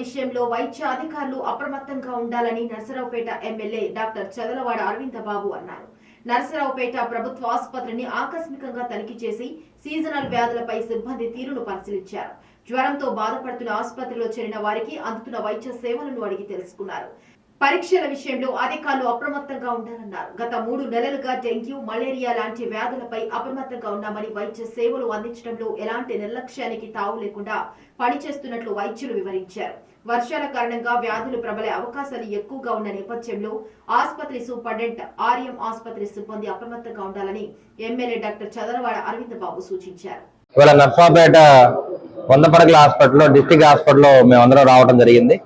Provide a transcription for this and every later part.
విషయంలో వైద్య అధికారులు అప్రమత్తంగా ఉండాలని నర్సరావుపేట ఎమ్మెల్యే డాక్టర్ చదలవాడ అరవింద బాబు అన్నారు. నర్సరావుపేట ప్రభుత్వ ఆసుపత్రిని ఆకస్మికంగా తనిఖీ చేసి సీజనల్ వ్యాధులపై సిబ్బంది తీరును పరిశీలించారు. జ్వరంతో బాధపడుతున్న ఆసుపత్రిలో చేరిన వారికి అందుతున్న వైద్య సేవలను అడిగి తెలుసుకున్నారు. పరీక్షల విషయంలో అధికారులు అప్రమత్తంగా ఉండాలన్నారు. గత మూడు నెలలుగా డెంగ్యూ మలేరియా లాంటి వ్యాధులపై అప్రమత్తంగా ఉన్నామని వైద్య సేవలు అందించడంలో ఎలాంటి నిర్లక్ష్యానికి తావు లేకుండా పనిచేస్తున్నట్లు వైద్యులు వివరించారు. వర్షాల కారణంగా వ్యాధులు ప్రబలే అవకాశాలు ఎక్కువగా ఉన్న నేపథ్యంలో ఆసుపత్రి సూపరింటెండెంట్ ఆర్ఎం ఆసుపత్రి సిబ్బంది అప్రమత్తంగా ఉండాలని ఎమ్మెల్యే డాక్టర్ చదరవాడ అరవింద్ బాబు సూచించారు. ఇవాళ నర్సాపేట వంద పడకల హాస్పిటల్లో డిస్టిక్ హాస్పిటల్లో మేమందరం రావడం జరిగింది.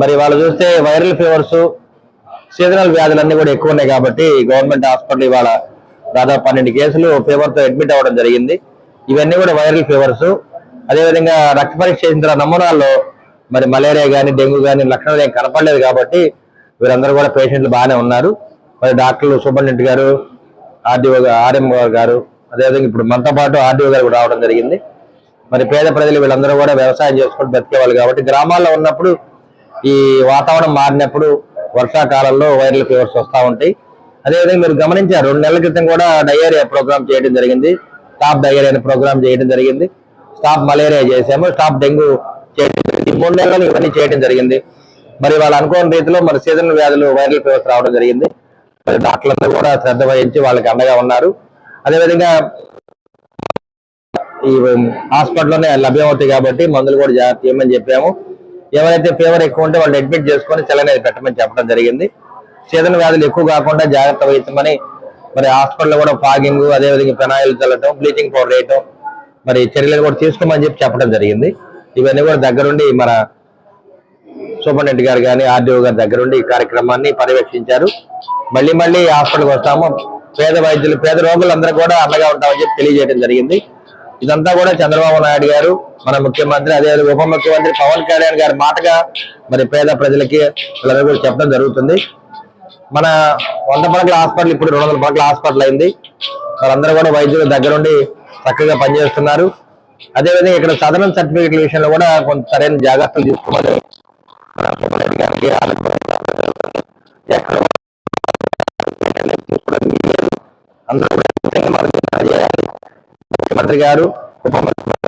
మరి వాళ్ళు చూస్తే వైరల్ ఫీవర్స్ సీజనల్ వ్యాధులన్నీ కూడా ఎక్కువ ఉన్నాయి కాబట్టి గవర్నమెంట్ హాస్పిటల్ ఇవాళ దాదాపు పన్నెండు కేసులు ఫీవర్తో అడ్మిట్ అవ్వడం జరిగింది. ఇవన్నీ కూడా వైరల్ ఫీవర్స్. అదేవిధంగా రక్త పరీక్ష చేసిన తర్వాత నమూనాల్లో మరి మలేరియా కానీ డెంగ్యూ కానీ లక్షణాలు ఏం కనపడలేదు కాబట్టి వీరందరూ కూడా పేషెంట్లు బాగానే ఉన్నారు. మరి డాక్టర్లు సూపరింటెండెంట్ గారు ఆర్డీఓ ఆర్ఎం గారు అదేవిధంగా ఇప్పుడు మనతో పాటు ఆర్డీఓ గారు కూడా రావడం జరిగింది. మరి పేద ప్రజలు వీళ్ళందరూ కూడా వ్యవసాయం చేసుకొని బతికేవాళ్ళు కాబట్టి గ్రామాల్లో ఉన్నప్పుడు ఈ వాతావరణం మారినప్పుడు వర్షాకాలంలో వైరల్ ఫీవర్స్ వస్తూ ఉంటాయి. అదేవిధంగా మీరు గమనించారు రెండు నెలల క్రితం కూడా డయేరియా ప్రోగ్రామ్ చేయడం జరిగింది. టాప్ డయేరియా అనే ప్రోగ్రామ్ చేయడం జరిగింది. స్టాప్ మలేరియా చేసాము స్టాప్ డెంగ్యూ చేయడం మూడు నెలలు ఇవన్నీ చేయడం జరిగింది. మరి వాళ్ళు అనుకోని రీతిలో మరి సీజనల్ వ్యాధులు వైరల్ ఫీవర్స్ రావడం జరిగింది. మరి డాక్టర్లందరూ కూడా శ్రద్ధ వహించి వాళ్ళకి అండగా ఉన్నారు. అదేవిధంగా ఈ హాస్పిటల్లోనే లభ్యమవుతాయి కాబట్టి మందులు కూడా జాగ్రత్త చేయమని చెప్పాము. ఎవరైతే ఫీవర్ ఎక్కువ ఉంటే వాళ్ళు అడ్మిట్ చేసుకొని సెలైన్ పెట్టమని చెప్పడం జరిగింది. సీజన్ వ్యాధులు ఎక్కువ కాకుండా జాగ్రత్త వహించమని మరి హాస్పిటల్లో కూడా ఫాగింగ్ అదేవిధంగా పెనాయిల్ చల్లటం బ్లీచింగ్ పౌడర్ వేయటం మరి చర్యలు కూడా తీసుకోమని చెప్పి చెప్పడం జరిగింది. ఇవన్నీ కూడా దగ్గరుండి మన సూపరింటెండెంట్ గారు కానీ ఆర్డీఓ గారి దగ్గరుండి ఈ కార్యక్రమాన్ని పర్యవేక్షించారు. మళ్ళీ మళ్ళీ హాస్పిటల్కి వస్తాము. పేద వైద్యులు పేద రోగులందరూ కూడా అండగా ఉంటామని చెప్పి తెలియజేయడం జరిగింది. ఇదంతా కూడా చంద్రబాబు నాయుడు గారు మన ముఖ్యమంత్రి అదే ఉప ముఖ్యమంత్రి పవన్ కళ్యాణ్ గారి మాటగా మరి పేద ప్రజలకి వీళ్ళందరూ కూడా చెప్పడం జరుగుతుంది. మన వంద పడకల హాస్పిటల్ ఇప్పుడు రెండు వందల పడకల హాస్పిటల్ అయింది. వాళ్ళందరూ కూడా వైద్యుల దగ్గరుండి చక్కగా పనిచేస్తున్నారు. అదేవిధంగా ఇక్కడ సదనం సర్టిఫికేట్ల విషయంలో కూడా కొంత సరైన జాగ్రత్తలు తీసుకోవాలి. అందరూ ముఖ్యమంత్రి గారు ఉప ముఖ్యమంత్రి